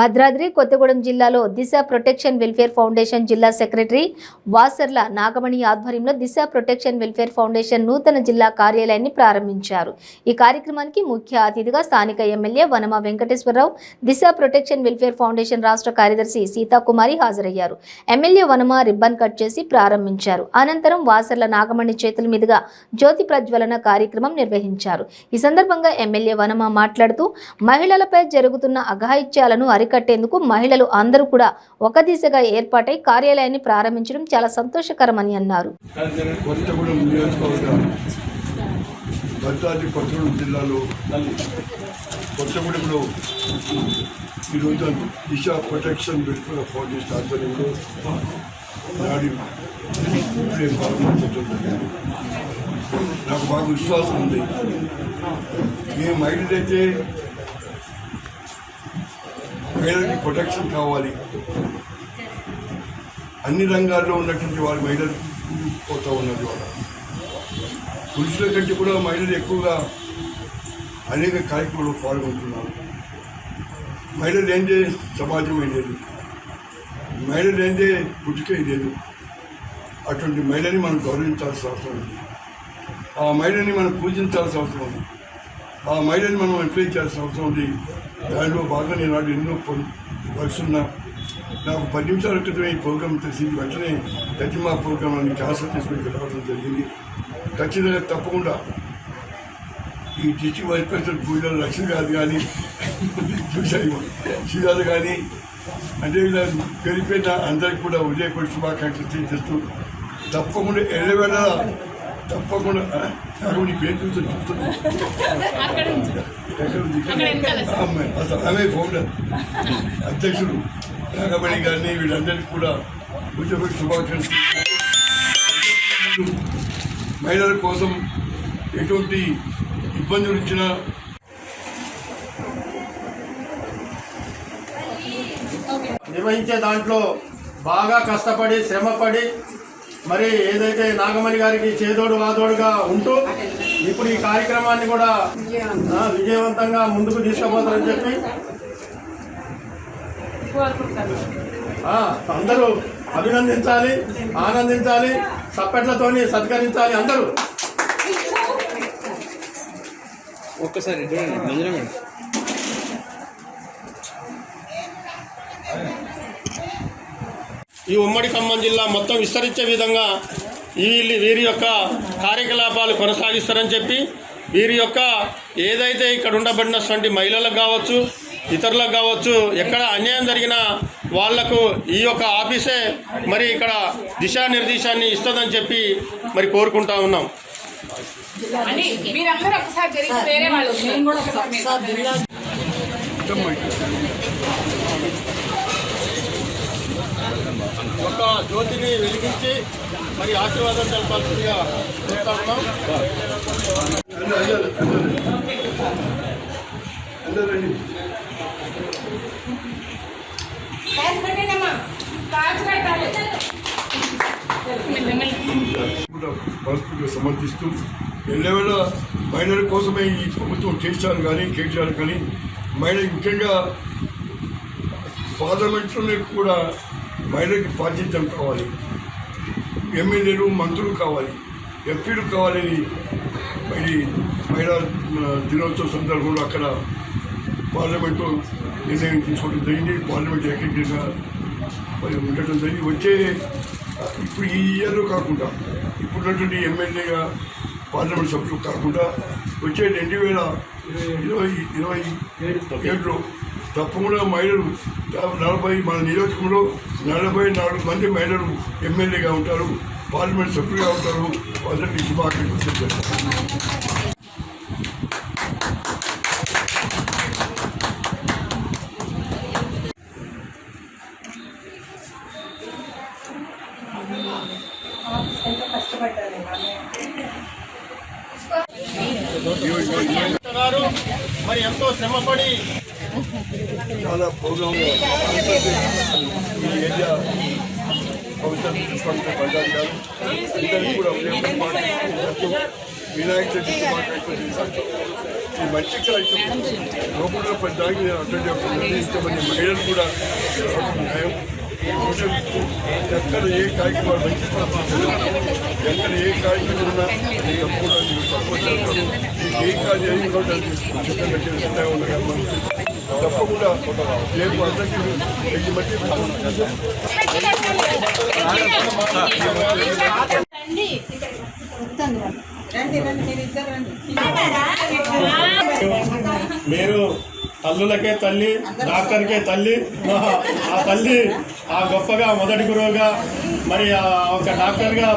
భద్రాద్రి కొత్తగూడెం జిల్లాలో Disha protection welfare foundation జిల్లా secretary Vasarla Nagamani ఆధ్వర్యంలో దిశ ప్రొటెక్షన్ వెల్ఫేర్ ఫౌండేషన్ నూతన జిల్లా కార్యాలయాన్ని ప్రారంభించారు. ఈ కార్యక్రమానికి ముఖ్య అతిథిగా స్థానిక MLA Vanama Venkateswara Rao Disha protection welfare foundation రాష్ట్ర కార్యదర్శి సీతాకుమారి హాజరయ్యారు. ఎమ్మెల్యే వనమ రిబ్బన్ కట్ చేసి ప్రారంభించారు. అనంతరం వాసర్ల నాగమణి చేతుల మీదుగా జ్యోతి ప్రజ్వలన కార్యక్రమం నిర్వహించారు. ఈ సందర్భంగా ఎమ్మెల్యే వనమ మాట్లాడుతూ మహిళలపై జరుగుతున్న అఘాయిత్యాలను అరికట్టేందుకు మహిళలు అందరూ కూడా ఒక దిశగా ఏర్పాటై కార్యాలయాన్ని ప్రారంభించడం చాలా సంతోషకరమని అన్నారు. భద్రాద్రి కొత్తగూడెం జిల్లాలో కొత్తగూడెంలో ఈరోజు దిశ ప్రొటెక్షన్ వెల్ఫేర్ ఫౌండేషన్ ఆధ్వర్యంలో నాడి నాకు బాగా విశ్వాసం ఉంది. మేము మహిళలైతే మహిళలకి ప్రొటెక్షన్ కావాలి. అన్ని రంగాల్లో ఉన్నటువంటి వారి మహిళలు పోతూ ఉన్నది వాళ్ళ పురుషుల కంటే కూడా మహిళలు ఎక్కువగా అనేక కార్యక్రమాల్లో పాల్గొంటున్నారు. మహిళలు ఏందే సమాజమే లేదు. మహిళలు ఏందే పుట్టుకే లేదు. అటువంటి మహిళని మనం గౌరవించాల్సిన అవసరం ఉంది. ఆ మహిళని మనం పూజించాల్సిన అవసరం ఉంది. ఆ మహిళని మనం ఎంకరేజ్ చేయాల్సిన అవసరం ఉంది. దానిలో బాగా నేను నాడు ఎన్నో వస్తున్నా నాకు పది నిమిషాల క్రితం ఈ ప్రోగ్రామ్ తెలిసింది. వెంటనే దతిమా ప్రోగ్రామ్ అని క్యాన్సల్ చేసుకుని రావడం జరిగింది. ఖచ్చితంగా తప్పకుండా ఈ డిస్టిక్ వైస్ ప్రెసిడెంట్ పూజలు లక్ష్మి గారు కానీ చూశాయి శ్రీగారు కానీ అంటే ఇలా పెరిగిపోయిన అందరికి కూడా ఉదయపడి శుభాకాంక్షలు చేస్తూ తప్పకుండా ఎల్లవేళ తప్పకుండా. ఆ, నాకు నీ పేరు చూస్తే చూస్తుంది ఎక్కడ ఉంది? ఆ అమ్మాయి అసలు ఆమె ఫౌండర్ అధ్యక్షుడు నాగమణి గారిని వీళ్ళందరికీ కూడా ఉద్యోగ శుభాకాంక్షలు. మహిళల కోసం ఎటువంటి ఇబ్బందులు ఇచ్చినా నిర్వహించే దాంట్లో బాగా కష్టపడి శ్రమపడి మరి ఏదైతే నాగమణి గారికి చేదోడు వాదోడుగా ఉంటూ ఇప్పుడు ఈ కార్యక్రమాన్ని కూడా విజయవంతంగా ముందుకు తీసుకుపోతారని చెప్పి అందరూ అభినందించాలి ఆనందించాలి సప్పెట్లతోని సత్కరించాలి అందరూ. ఒక్కసారి ఈ ఉమ్మడి ఖమ్మం జిల్లా మొత్తం విస్తరించే విధంగా వీళ్ళు వీరి యొక్క కార్యకలాపాలు కొనసాగిస్తారని చెప్పి వీరి యొక్క ఏదైతే ఇక్కడ ఉండబడినటువంటి మహిళలకు కావచ్చు ఇతరులకు కావచ్చు ఎక్కడ అన్యాయం జరిగినా వాళ్ళకు ఈ యొక్క ఆఫీసే మరి ఇక్కడ దిశానిర్దేశాన్ని ఇస్తుందని చెప్పి మరి కోరుకుంటా ఉన్నాం. మీరందరూ ఒకసారి జరిగి వేరే వాళ్ళు నేను కూడా ఒకసారి ఒక జ్యోతిని వెలిగించి మరి ఆశీర్వాదం తెలపాల్సిందిగా కోరుతా ఉన్నాం. పరిస్థితికి సమర్థిస్తూ ఎల్లవేళ మహిళల కోసమే ఈ ప్రభుత్వం కేసీఆర్ కానీ కేటీఆర్ కానీ మహిళ ముఖ్యంగా పార్లమెంట్లోనే కూడా మహిళకి బాధ్యతలు కావాలి. ఎమ్మెల్యేలు మంత్రులు కావాలి. ఎంపీలు కావాలని మరి మహిళా దినోత్సవ సందర్భంలో అక్కడ పార్లమెంటు నిర్ణయం తీసుకోవడం జరిగింది. పార్లమెంట్ ఏకీకృతంగా మరి ఉండటం జరిగింది. వచ్చే ఇప్పుడు ఈ ఇయర్లో కాకుండా ఇప్పుడున్నటువంటి ఎమ్మెల్యేగా పార్లమెంట్ సభ్యులు కాకుండా వచ్చే రెండు వేల ఇరవై ఇరవై ఏడులో తప్పకుండా మహిళలు నలభై మన నియోజకంలో నలభై నాలుగు మంది మహిళలు ఎమ్మెల్యేగా ఉంటారు పార్లమెంట్ సభ్యులుగా ఉంటారు. వాళ్ళకి శుభాకాంక్షలు తెలియజేస్తాను గారు మరి ఎంతో శ్రమపడి చాలా ప్రోగ్రామ్ ఈ ఏరియా కౌన్సిలర్ ప్రిన్సిపాల్ బండారి గారు అందరికీ కూడా ఉదయం వినాయక చవితి మాట్లాడుతుంది ఈ మంచి కార్యక్రమం లోపల ప్రజానికి నేను అర్థం చెప్తున్నాను ఇంతమంది మహిళలు కూడా న్యాయం ఎక్కడ ఏ కార్యక్రమాలు మంచి ఎక్కడ ఏ కార్యక్రమం ఉన్నా అది తప్పకుండా మీరు సపోర్ట్ చేస్తాను మీకు ఏ కార్యం ఏం కూడా ఖచ్చితంగా చేస్తూనే ఉన్నాను తప్పకుండా రేపు అందరికీ మీరు తల్లులకే తల్లి డాక్టర్కే తల్లి ఆ తల్లి ఆ గొప్పగా మొదటి గురువుగా మరి ఆ ఒక డాక్టర్గా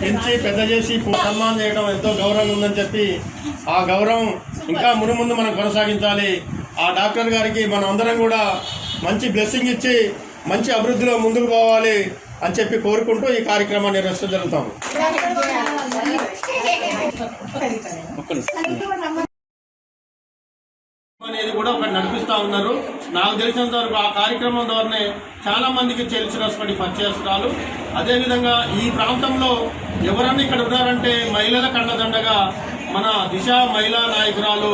పెంచి పెద్ద చేసి సన్మానం చేయడం ఎంతో గౌరవంగా ఉందని చెప్పి ఆ గౌరవం ఇంకా మును ముందు మనం కొనసాగించాలి. ఆ డాక్టర్ గారికి మనం అందరం కూడా మంచి బ్లెస్సింగ్ ఇచ్చి మంచి అభివృద్ధిలో ముందుకు పోవాలి అని చెప్పి కోరుకుంటూ ఈ కార్యక్రమాన్ని నిర్వహించడం జరుగుతాము అనేది కూడా ఒకటి నడిపిస్తూ ఉన్నారు. నాకు తెలిసినంత వరకు ఆ కార్యక్రమం ద్వారానే చాలా మందికి తెలిసినటువంటి పరిచయస్తురాలు. అదేవిధంగా ఈ ప్రాంతంలో ఎవరన్నా ఇక్కడ ఉన్నారంటే మహిళల కండదండగా మన దిశ మహిళా నాయకురాలు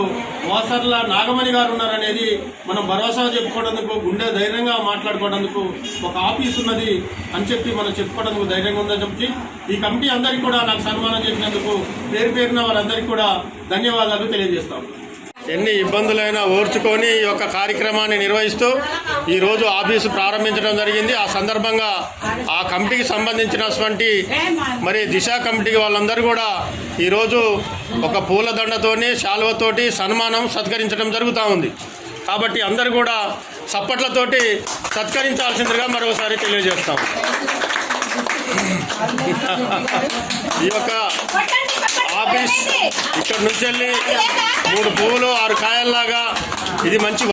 వాసర్ల నాగమణి గారు ఉన్నారనేది మనం భరోసా చెప్పుకోవడందుకు గుండె ధైర్యంగా మాట్లాడుకోవడందుకు ఒక ఆఫీస్ ఉన్నది అని చెప్పి మనం చెప్పుకోవడానికి ధైర్యంగా ఉందని చెప్పి ఈ కమిటీ అందరికీ కూడా నాకు సన్మానం చేసినందుకు పేరు పేరున వారందరికీ కూడా ధన్యవాదాలు తెలియజేస్తాం. ఎన్ని ఇబ్బందులైనా ఓర్చుకొని ఈ యొక్క కార్యక్రమాన్ని నిర్వహిస్తూ ఈరోజు ఆఫీసు ప్రారంభించడం జరిగింది. ఆ సందర్భంగా ఆ కమిటీకి సంబంధించినటువంటి మరి దిశ కమిటీ వాళ్ళందరూ కూడా ఈరోజు ఒక పూలదండతోని శాలువతోటి సన్మానం సత్కరించడం జరుగుతూ ఉంది. కాబట్టి అందరూ కూడా చప్పట్లతోటి సత్కరించాల్సిందిగా మరోసారి తెలియజేస్తాం. ఈ యొక్క ఆఫీస్ ఇక్కడ నుంచి వెళ్ళి మూడు పువ్వులు ఆరు కాయల్లాగా ఇది మంచి